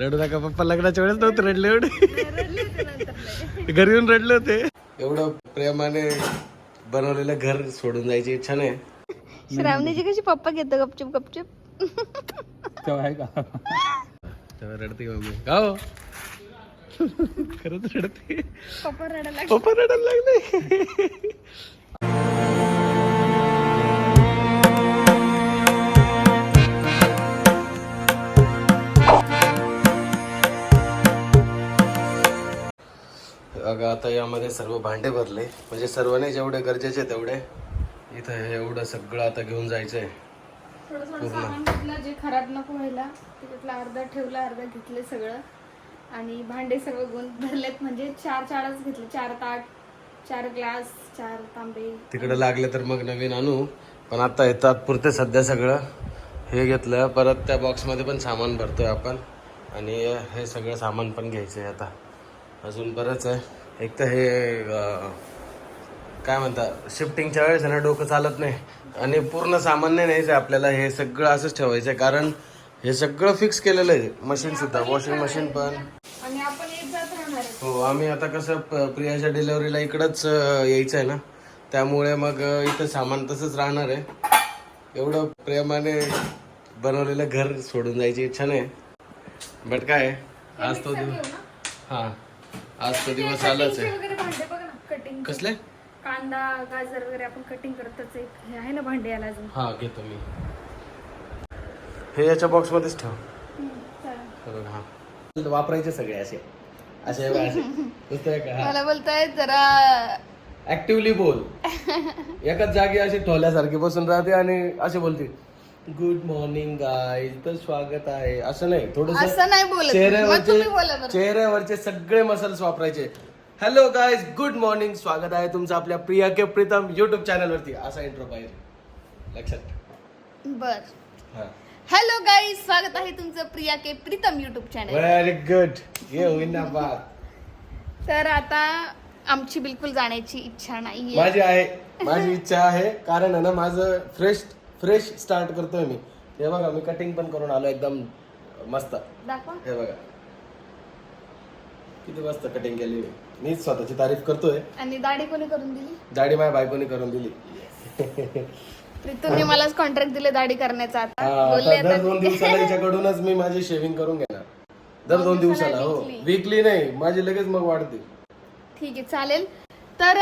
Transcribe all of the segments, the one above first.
रडू नका पप्पा लग्नाच्या वेळेस नव्हते रडले एवढे. घरी येऊन रडले होते. एवढं प्रेमाने बनवलेलं घर सोडून जायची इच्छा नाही. श्रावणीची कशी पप्पा घेतो गपचूप गपचूप? आहे का? रडते मम्मी? का हो? खरंच रडते. पप्पा रडायला पप्पा रडायला लागले. बघा आता यामध्ये सर्व भांडे भरले. म्हणजे सर्व नाही जेवढे गरजेचे तेवढे. इथं हे एवढं सगळं आता घेऊन जायचंय. थोडं थोडं सामान घेतलं जे खराब नको व्हायला त्याच्यातलं अर्धा ठेवलं अर्धा घेतले सगळं. आणि भांडे सगळं गुण भरलेत म्हणजे चार चारच घेतले. चार ताट चार ग्लास चार तांबे. तिकडे लागले तर मग नवीन आणू. पण आता हे तात्पुरते सध्या सगळं. हे घेतलं परत त्या बॉक्समध्ये पण सामान भरतोय आपण. आणि हे सगळं सामान पण घ्यायचं आहे आता. अजून बरंच आहे. एक तर हे काय म्हणता शिफ्टिंगच्या वेळेस ना डोकं चालत नाही. आणि पूर्ण सामान नाही न्यायचं आहे आपल्याला हे सगळं असंच ठेवायचं आहे कारण हे सगळं फिक्स केलेलं आहे. मशीन सुद्धा वॉशिंग मशीन पण. हो आम्ही आता कसं प्रियाच्या डिलेवरीला इकडंच यायचं आहे ना. त्यामुळे मग इथं सामान तसंच राहणार आहे. एवढं प्रेमाने बनवलेलं घर सोडून जायची इच्छा नाही. बट काय आज तो दिवस हा. आज तो दिवस आलाच आहे. वगैरे भांडे बघ ना कटिंग कसले? कांदा गाजर वगैरे आपण कटिंग करतच एक हे आहे ना भांडे याला अजून? हा घेतो मी. हे याच्या बॉक्स मध्येच ठेव. हम्म, चालेल. बघ, हा. वापरायचे सगळे असे. असे नुसतं मला बोलताय जरा ऍक्टिव्हली बोल. एकाच जागी अशी ठोल्यासारखी बसून राहते आणि असे बोलते. गुड मॉर्निंग गाय तर स्वागत आहे. असं नाही थोडस असं नाही बोलत. मग तुम्ही बोला चेहऱ्यावरचे बरं. चेहऱ्यावरचे सगळे मसल्स वापरायचे. हॅलो गायज गुड मॉर्निंग स्वागत आहे तुमचं आपल्या Priya K Pritam YouTube channel वरती. असा इंट्रो पाहिजे. लक्षात बर. हा. हॅलो गाई स्वागत आहे तुमचं Priya K Pritam YouTube channel very good ये होईन ना बात तर आता आमची बिलकुल जाण्याची इच्छा नाहीये. माझी आहे. माझी इच्छा आहे. कारण आहे ना माझं फ्रेश फ्रेश स्टार्ट करतोय मी. हे बघा मी कटिंग पण करून आलो एकदम मस्त. दाखवा. हे बघा. किती मस्त कटिंग केली मी. मीच स्वतःची तारीफ करतोय. आणि दाढी कोणी करून दिली? दाढी माझ्या बायकोनी करून दिली. प्रीतमने मलाच कॉन्ट्रॅक्ट दिले दाढी करण्याचा आता. हा, बोलले आता दर आता. दोन दिवसाला हिच्याकडूनच मी माझी शेविंग करून घेणार. दर दोन दिवसाला हो. वीकली नाही माझी लगेच मग वाढते. ठीक आहे चालेल. तर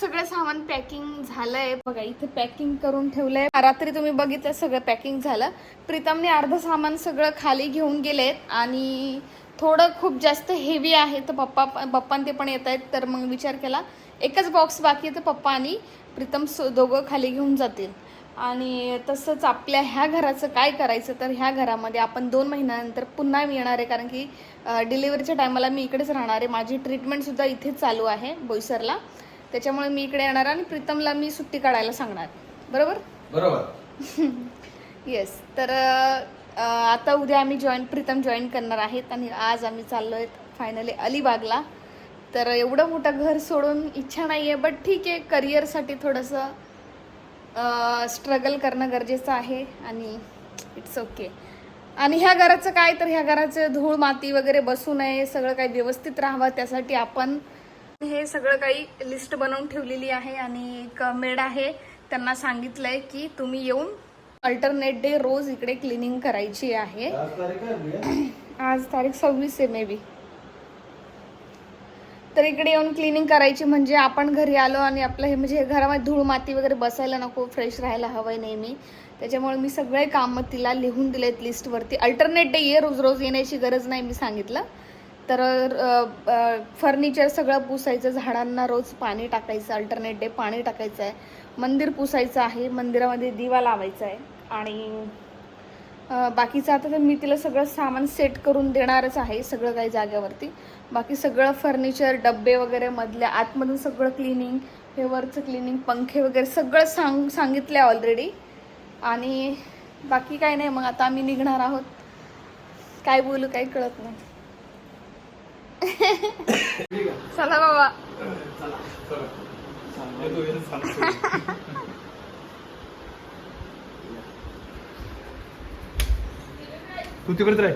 सगळं सामान पॅकिंग झालंय. बघा इथे पॅकिंग करून ठेवलंय. रात्री तुम्ही बघितलं सगळं पॅकिंग झालं. प्रीतमने अर्ध सामान सगळं खाली घेऊन गेलेत आणि थोडं खूप जास्त हेवी आहे तर पप्पा पप्पा ते पण येत आहेत तर मग विचार केला. एकच बॉक्स बाकी आहे तर पप्पा आणि प्रीतम सो- दोघं खाली घेऊन जातील. आणि तसंच आपल्या ह्या घराचं काय करायचं तर ह्या घरामध्ये आपण दोन महिन्यानंतर पुन्हा मी येणार आहे. कारण की डिलिव्हरीच्या टायमाला मी इकडेच राहणार आहे. माझी ट्रीटमेंटसुद्धा इथेच चालू आहे बोईसरला. त्याच्यामुळे मी इकडे येणार आणि प्रीतमला मी सुट्टी काढायला सांगणार बरोबर? बरोबर. येस तर आता उद्या आम्ही जॉईन प्रीतम जॉईन करणार आहेत आणि आज आम्ही चाललो आहेत फायनली अलिबागला. तर एवढं मोठं घर सोडून इच्छा नाही आहे बट ठीक आहे करिअरसाठी थोडंसं स्ट्रगल करणं गरजेचं आहे आणि इट्स ओके आणि ह्या घराचं काय तर ह्या घराचं धूळ माती वगैरे बसू नये सगळं काही व्यवस्थित राहावं त्यासाठी आपण हे सगळं काही लिस्ट बनवून ठेवलेली आहे आणि एक मेड आहे. त्यांना सांगितलंय की तुम्ही येऊन अल्टरनेट डे रोज इकडे क्लिनिंग करायची आहे. आज तारीख सव्वीस आहे मे बी तर इकडे येऊन क्लिनिंग करायची म्हणजे आपण घरी आलो आणि आपलं हे म्हणजे घरामध्ये धूळ माती वगैरे बसायला नको फ्रेश राहायला हवंय नेहमी. त्याच्यामुळे मी सगळे कामं तिला लिहून दिलेत लिस्टवरती अल्टरनेट डे ये रोज रोज येण्याची गरज नाही मी सांगितलं. तर फर्निचर सगळं पुसायचं झाडांना रोज पाणी टाकायचं अल्टरनेट डे पाणी टाकायचं आहे मंदिर पुसायचं आहे मंदिरामध्ये दिवा लावायचा आहे आणि बाकीचं आता तर मी तिला सगळं सामान सेट करून देणारच आहे सगळं काही जागेवरती. बाकी सगळं फर्निचर डब्बे वगैरे मधल्या आतमधून सगळं क्लिनिंग हे वरचं क्लिनिंग पंखे वगैरे सगळं सांग सांगितलं आहे ऑलरेडी आणि बाकी काय नाही मग आता आम्ही निघणार आहोत. काय बोलू काही कळत नाही. चला बाबा. तू तिकडेच राह.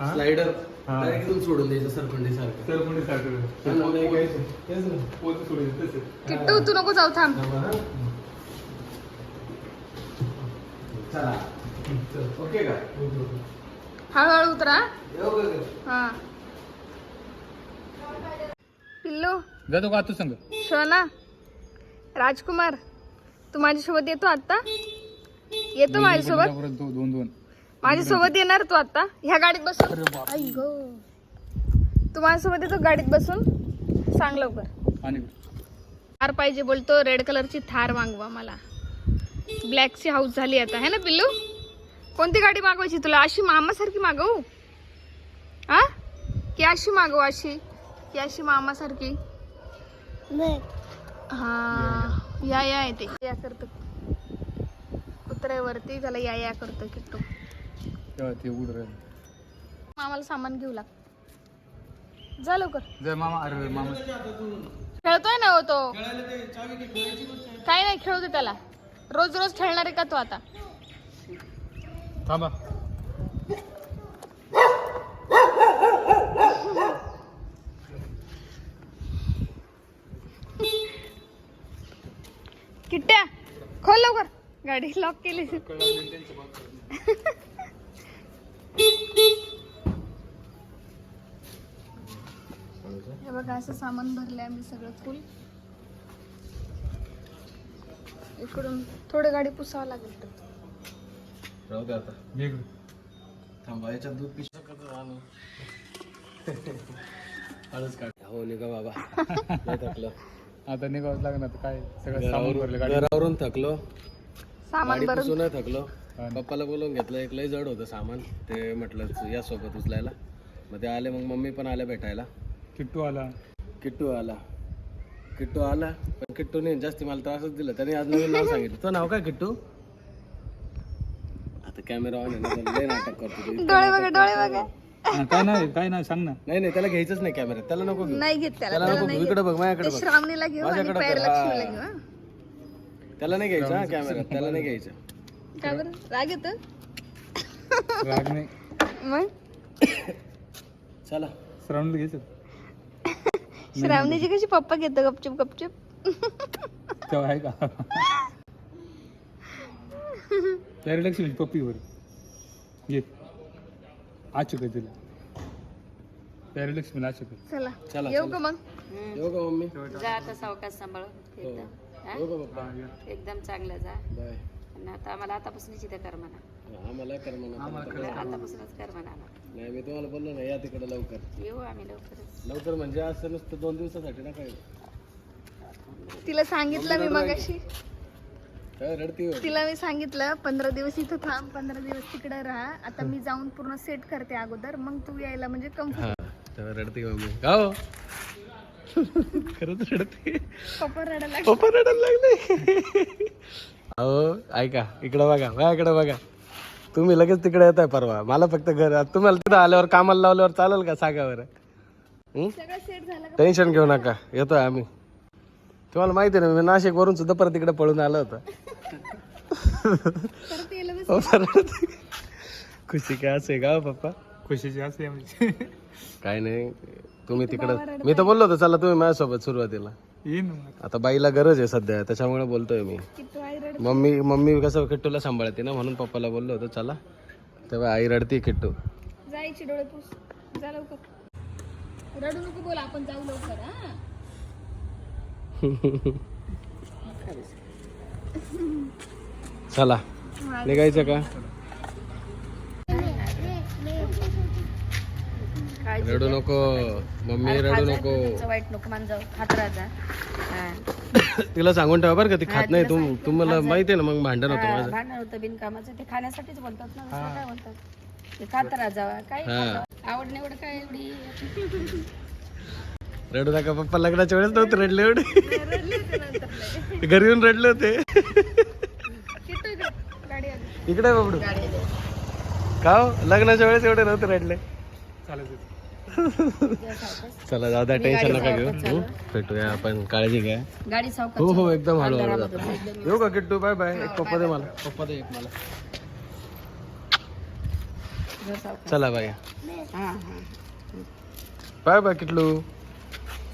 हा? स्लायडर. हा. सोडून द्यायचं सरपंडी सारखं किट्टू तू नको जाऊ थांब. ओके का? हळूहळू उतरा? हा. पिल्लू जातो का तू सांग. शोना राजकुमार तू माझ्यासोबत येतो आता येतो माझ्यासोबत? दोन दोन माझ्यासोबत येणार तू आता? ह्या गाडीत बसून? आई गो. तू माझ्यासोबत येतो गाडीत बसून? सांग लवकर. आणि? थार पाहिजे बोलतो रेड कलरची थार मागवा मला. ब्लॅकची हाऊस झाली आता है ना पिल्लू? कोणती गाडी मागवायची तुला? अशी मामासारखी मागवू? हा? की अशी मागवू अशी की अशी मामासारखी? हा या या येते. या करतो. कुत्र्यावरती त्याला या या करतो किट्टू ते. उड मामाला सामान घेऊ लाग. जा लवकर. जय मामा अरे मामा. खेळतोय ना हो तो. काय नाही खेळू दे त्याला. रोज रोज खेळणार आहे का तो आता? थांबा. किट्ट्या खोल लवकर. गाडी लॉक केली हे बघा असं सामान भरलंय आम्ही सगळं फुल. इकडून थोडं गाडी पुसावं लागेल तर. राहू दे आता. ये इकडे. थांबा याच्यात दूध पिशा आणू हळूच काढ. हो निघा बाबा. थकलो. आता निघावंच लागणार काय? सगळं सामान भरलं घरावरून गाडी घरावरून थकलो. सामान भरून. थकलो. पप्पाला बोलवून घेतलं एक लय जड होतं सामान. ते म्हटलं या सोबत उचलायला. मग ते आले मग मम्मी पण आले भेटायला. किट्टू आला. किट्टू आला. किट्टू आला. पण किट्टूने जास्ती मला त्रासच दिला. त्याने आज नवीन नाव सांगितलं. तो नाव काय किट्टू? आता कॅमेरा ऑन आहे ना, लय नाटक करतो तो. डोळे बघा डोळे. बघा. हा, काय नाही काय नाही सांग ना. नाही नाही त्याला घ्यायचंच नाही कॅमेरा त्याला नको घेऊ. नाही घेत त्याला नको घेऊ. इकडे बघ माझ्याकडे बघ. श्रावणीला घेऊ आणि माझ्याकडे पैर लक्ष्मीला. घेऊ हा. त्याला नाही घ्यायचा हा कॅमेरा त्याला नाही घ्यायचा. का बरं? राग येत राग नाही. मग? चला. श्रावणला घ्यायचं. श्रावणीची कशी पप्पा घेतो गपचूप गपचूप? तेव्हा आहे का? प्यारी लक्ष्मी पप्पीवर. घे. आचुक आहे तिला. प्यारी लक्ष्मीला आचुक आहे चला. चला, येऊ. का मग? येऊ का मम्मी? जा आता सावकाश सांभाळून. एकदम हा? पप्पा एकदम चांगलं जा. आणि आता आम्हाला आतापासूनच इथं कर म्हणा. आम्हाला कर म्हणा. आतापासूनच कर म्हणा. नाही मी तुम्हाला बोललो ना या तिकडे लवकर. येऊ आम्ही लवकरच. लवकर म्हणजे असं नुसतं दोन दिवसासाठी ना काय? तिला सांगितलं मी रडती हो तिला मी सांगितलं पंधरा दिवस इथं थांब पंधरा दिवस तिकडे राहा. आता मी जाऊन पूर्ण सेट करते अगोदर मग तू यायला म्हणजे कम्फर्ट हा रडती हो? खरंच रडते. पप्पा रडायला लागले. अहो ऐका इकडं बघा माझ्याकडे बघा. तुम्ही लगेच तिकडे येताय परवा. मला फक्त घर तुम्हाला तिथं आल्यावर कामाला लावल्यावर चालेल का सांगा बरं? सगळं सेट झालं का? टेन्शन घेऊ नका. येतोय आम्ही. तुम्हाला माहिती आहे ना मी नाशिक वरून सुद्धा परत इकडे पळून आलो होतो. हो. खुशी काय असे का हो, पप्पा? खुशीची असते आमची काय नाही. तुम्ही तिकडं मी तर बोललो होतो चला तुम्ही माझ्यासोबत सुरुवातीला. येईन. आता बाईला गरज आहे सध्या त्याच्यामुळे बोलतोय मी. मम्मी मम्मी कसं किट्टूला सांभाळते ना म्हणून पप्पाला बोललो होतो चला. तेव्हा आई रडती किट्टू. जायची डोळे पुस जा लवकर. रडू नको बोल आपण जाऊ लवकर हा. चला. निघायचं का? रडू नको मम्मी रडू नको. वाईट नको मान जाऊ खात राहा हा. तिला सांगून ठेवा बरं का ती खात नाही तुम तुम्हाला माहिती आहे ना मग भांडण होतं माझं. भांडण होतं बिनकामाचं. ते खाण्यासाठीच बोलतात ना काय बोलतात? ते खात राहा काय हा. आवड निवड काय एवढी? रडू नका पप्पा लग्नाच्या वेळेस नव्हते रडले एवढे. घरी येऊन रडले होते. इकडे गाडी आली. इकडे आहे बाबडू का हो? लग्नाच्या वेळेस एवढे नव्हते रडले. चालायचं चला जाऊ द्या टेन्शन नका घेऊ. हं? भेटूया आपण काळजी घ्या. गाडी सावकाश हो हो एकदम हळूहळू जातो. येऊ का किट्टू? Bye bye. एक पप्पा दे मला. पप्पा दे एक मला. चला बाय. हा हा. बाय बाय किटलू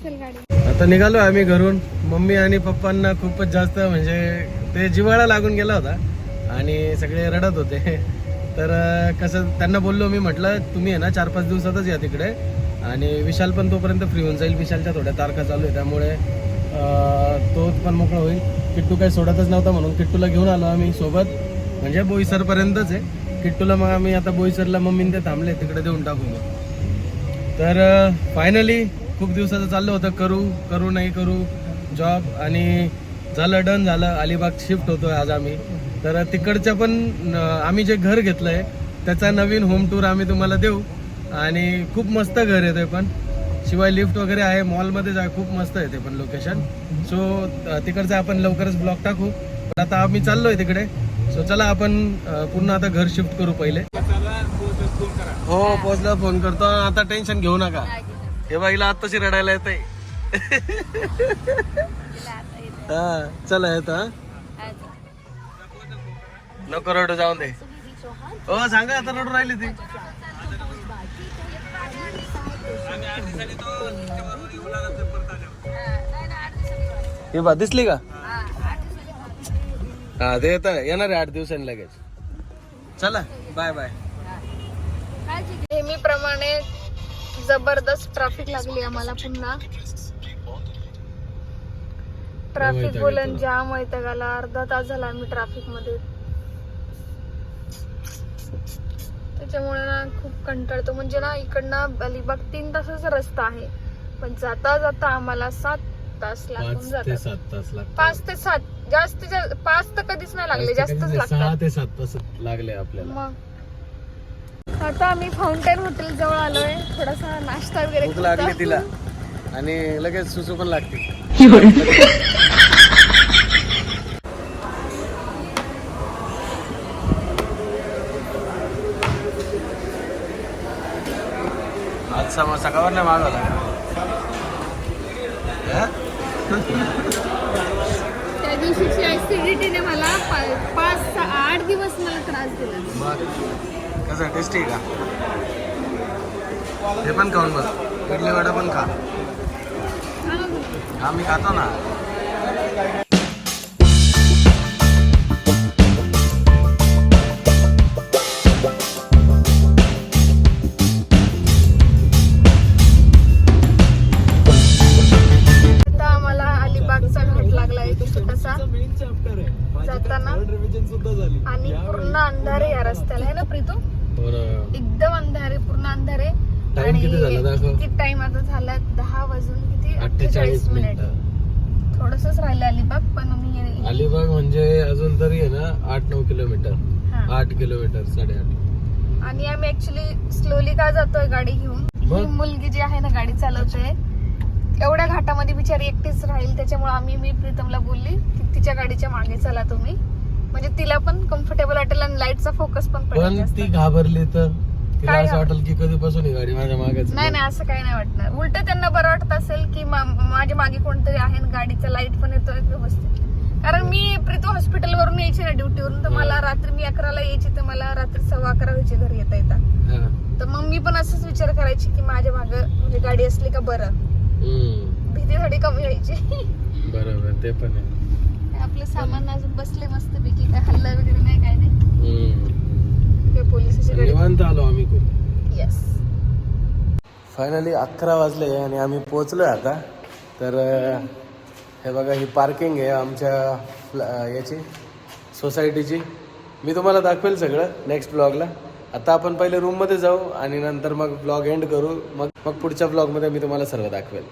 चल गाडी. आता निघालो आम्ही घरून. मम्मी आणि पप्पांना खूपच जास्त म्हणजे ते जिव्हाळा लागून गेला होता आणि सगळे रडत होते. तर कसं त्यांना बोललो मी म्हटलं तुम्ही आहे ना चार पाच दिवसातच या तिकडे. आणि विशाल पण तोपर्यंत फ्री होऊन जाईल. विशालच्या थोड्या तारखा चालू आहे त्यामुळे तो पण मोकळा होईल. किट्टू काही सोडतच नव्हता म्हणून किट्टूला घेऊन आलो आम्ही सोबत. म्हणजे बोईसरपर्यंतच आहे. किट्टूला मग आम्ही आता बोईसरला मम्मीने ते थांबले तिकडे देऊन टाकू मग. तर फायनली खूप दिवसाचं चाललं होतं. करू करू नाही करू जॉब आणि झालं डन झालं. अलिबाग शिफ्ट होतो आज आम्ही. तर तिकडच्या पण आम्ही जे घर घेतलंय त्याचा नवीन होम टूर आम्ही तुम्हाला देऊ. आणि खूप मस्त घर आहे ते पण. शिवाय लिफ्ट वगैरे आहे मॉलमध्येच आहे खूप मस्त आहे ते पण लोकेशन सो तिकडचं आपण लवकरच ब्लॉक टाकू. पण आता आम्ही चाललोय तिकडे. सो चला आपण पूर्ण आता घर शिफ्ट करू पहिले. हो पोचला फोन करतो. आता टेन्शन घेऊ नका. हे बाईला आत्ताशी रडायला येते हा चला येत हा. नको रडू जाऊन दे. हो सांगा आता रडू राहिली ती. हे बा दिसली का? हा ते येत. येणार आहे आठ दिवसांनी लगेच. चला बाय बाय नेहमीप्रमाणे जबरदस्त ट्रॅफिक लागली आम्हाला पुन्हा. ट्रॅफिक बोलन. जाम वैतागाला अर्धा तास झाला आम्ही ट्रॅफिकमध्ये. त्याच्यामुळे ना खूप कंटाळतो. म्हणजे ना इकडनं अलिबाग तीन तासाचा रस्ता आहे. पण जाता जाता आम्हाला सात तास लागून पाच ते जातात. सात तास लागतात. पाच ते सात. जास्त पाच तर कधीच नाही लागले जास्तच सहा लागतात. ते सात तास लागले आपल्याला. मग. आता आम्ही फाउंटेन हॉटेल जवळ आलोय. थोडासा नाश्ता वगैरे भूक. लागली तिला. आणि लगेच सुसू पण लागते. सम सकाळवर मागवला हा? त्या दिवशीची ऍसिडिटीने मला पा- पाच सहा आठ दिवस मला त्रास दिला. मग? कसं टेस्टी का? हे पण खाऊन बघ. इडली वडा पण खा. हा मी खातो ना. मिनिट. थोडसच राहिलं अलिबाग पण मी अलिबाग म्हणजे अजून तरी आहे ना आठ नऊ किलोमीटर. आठ किलोमीटर साडेआठ. आणि आम्ही ऍक्च्युली स्लोली का जातोय गाडी घेऊन. ही मुलगी जी आहे ना गाडी चालवते. एवढ्या घाटामध्ये बिचारी एकटीच राहील त्याच्यामुळे आम्ही मी प्रीतमला बोलली की तिच्या गाडीच्या मागे चला तुम्ही. म्हणजे तिला पण कम्फर्टेबल वाटेल आणि लाईटचा फोकस पण पडेल पण. ती घाबरली तर? तिला काय असं वाटेल की कधीपासून ही गाडी माझ्या मागेच नाही नाही असं काही नाही वाटणार. उलट त्यांना बरं वाटत असेल की मा- माझ्या मागे कोणतरी आहे आणि गाडीचा लाइट पण येतोय व्यवस्थित. कारण मी प्रीतू हॉस्पिटल वरून यायची ना ड्युटीवरून तर मला रात्री मी अकराला यायची तर मला रात्री सव्वा अकरा व्हायची घरी येता येता. हा. तर मग मी पण असंच विचार करायची की माझ्या माग म्हणजे गाडी असली का बरं? हम्म. भीती थोडी कमी व्हायची बरोबर ते पण आहे. आपलं सामान अजून बसले मस्त पैकी काय हल्ला वगैरे नाही काय नाही. हम्म. निवांत आलो आम्ही येस फायनली अकरा वाजले आणि आम्ही पोचलो आता. तर हे बघा ही पार्किंग आहे आमच्या याची सोसायटीची मी तुम्हाला दाखवेल सगळं नेक्स्ट ब्लॉगला आता आपण पहिले रूममध्ये जाऊ आणि नंतर मग ब्लॉग एंड करू. मग मग पुढच्या ब्लॉगमध्ये मी तुम्हाला सर्व दाखवेल.